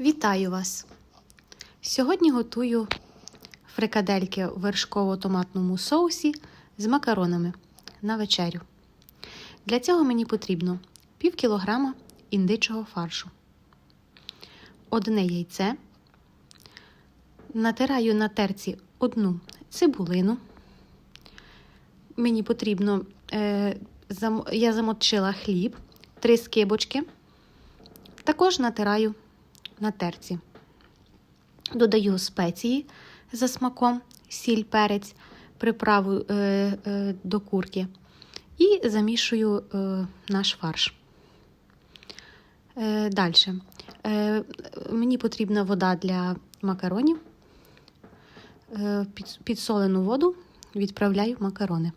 Вітаю вас! Сьогодні готую фрикадельки в вершково-томатному соусі з макаронами на вечерю. Для цього мені потрібно пів кілограма індичого фаршу, одне яйце, натираю на терці одну цибулину. Мені потрібно, е, зам, я замочила хліб, три скибочки. Також натираю на терці. Додаю спеції за смаком, сіль, перець, приправу е, е, до курки і замішую е, наш фарш. Е, Далі. Е, мені потрібна вода для макаронів. Е, під, підсолену воду відправляю в макарони.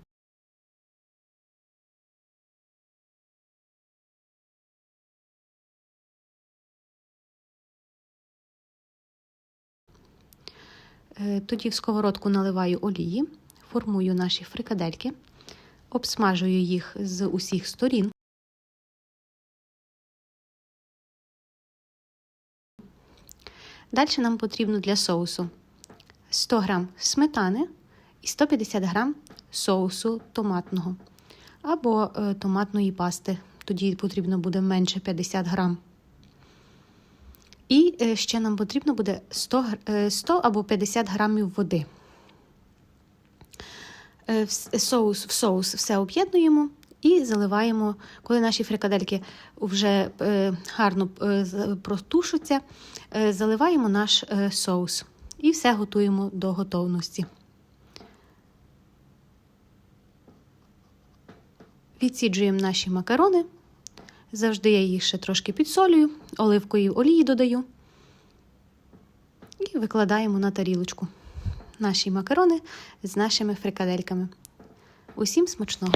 Тоді в сковородку наливаю олії, формую наші фрикадельки, обсмажую їх з усіх сторін. Далі нам потрібно для соусу 100 г сметани і 150 г соусу томатного або е, томатної пасти. Тоді потрібно буде менше 50 грам. Е, ще нам потрібно буде 100, е, 100 або 50 грамів води. Е, в соус, в соус все об'єднуємо і заливаємо, коли наші фрикадельки вже е, гарно е, протушаться, е, заливаємо наш е, соус і все готуємо до готовності. Відсіджуємо наші макарони. Завжди я їх ще трошки підсолюю, оливкою олії додаю і викладаємо на тарілочку наші макарони з нашими фрикадельками. Усім смачного!